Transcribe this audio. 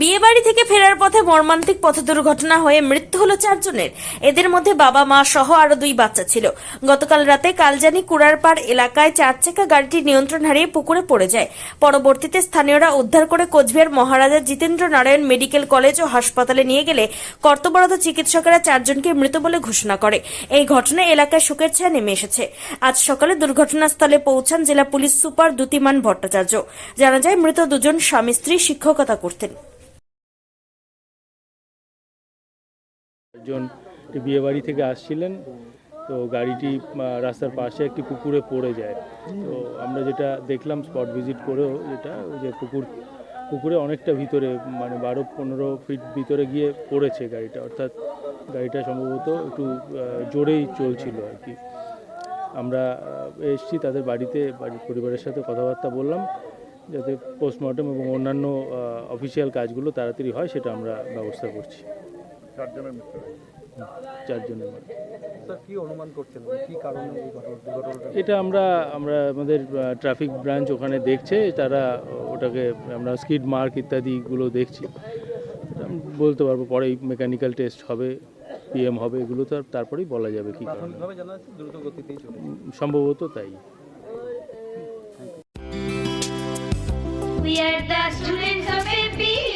বিয়েবাড়ি থেকে ফেরার পথে মর্মান্তিক পথ দুর্ঘটনা হয়ে মৃত্যু হলো চারজনের। এদের মধ্যে বাবা, মা সহ আরও দুই বাচ্চা ছিল। গতকাল রাতে কালজানি কুড়ারপাড় এলাকায় চার চাকা গাড়িটি নিয়ন্ত্রণ হারিয়ে পুকুরে পড়ে যায়। পরবর্তীতে স্থানীয়রা উদ্ধার করে কোচবিহার মহারাজা জিতেন্দ্র নারায়ণ মেডিকেল কলেজ ও হাসপাতালে নিয়ে গেলে কর্তব্যরত চিকিৎসকেরা চারজনকে মৃত বলে ঘোষণা করে। এই ঘটনায় এলাকায় শোকের ছায়া নেমে এসেছে। আজ সকালে দুর্ঘটনাস্থলে পৌঁছান জেলা পুলিশ সুপার দ্যুতিমান ভট্টাচার্য। জানা যায়, মৃত দুজন স্বামী স্ত্রী শিক্ষকতা করতেন। একজন বিয়ে বাড়ি থেকে আসছিলেন, তো গাড়িটি রাস্তার পাশে একটি পুকুরে পড়ে যায়। তো আমরা যেটা দেখলাম স্পট ভিজিট করেও যেটা যে পুকুর, পুকুরে অনেকটা ভিতরে মানে বারো পনেরো ফিট ভিতরে গিয়ে পড়েছে গাড়িটা। অর্থাৎ গাড়িটা সম্ভবত একটু জোরেই চলছিল আর কি। আমরা এসছি, তাদের বাড়িতে, বাড়ির পরিবারের সাথে কথাবার্তা বললাম, যাতে পোস্টমর্টম এবং অন্যান্য অফিসিয়াল কাজগুলো তাড়াতাড়ি হয়, সেটা আমরা ব্যবস্থা করছি। চারজনের মৃত্যু হয়েছে। চারজনের স্যার কি অনুমান করছেন কি কারণে এই ঘটনা এটা আমরা আমরা আমাদের ট্রাফিক ব্রাঞ্চ ওখানে দেখছে তারা ওটাকে আমরা স্কিড মার্ক ইত্যাদিগুলো দেখছি। বলতে পারব পরেই মেকানিক্যাল টেস্ট হবে পিএম হবে এগুলো তো তারপরেই বলা যাবে কি সম্ভবত তাই। We are the students of APS.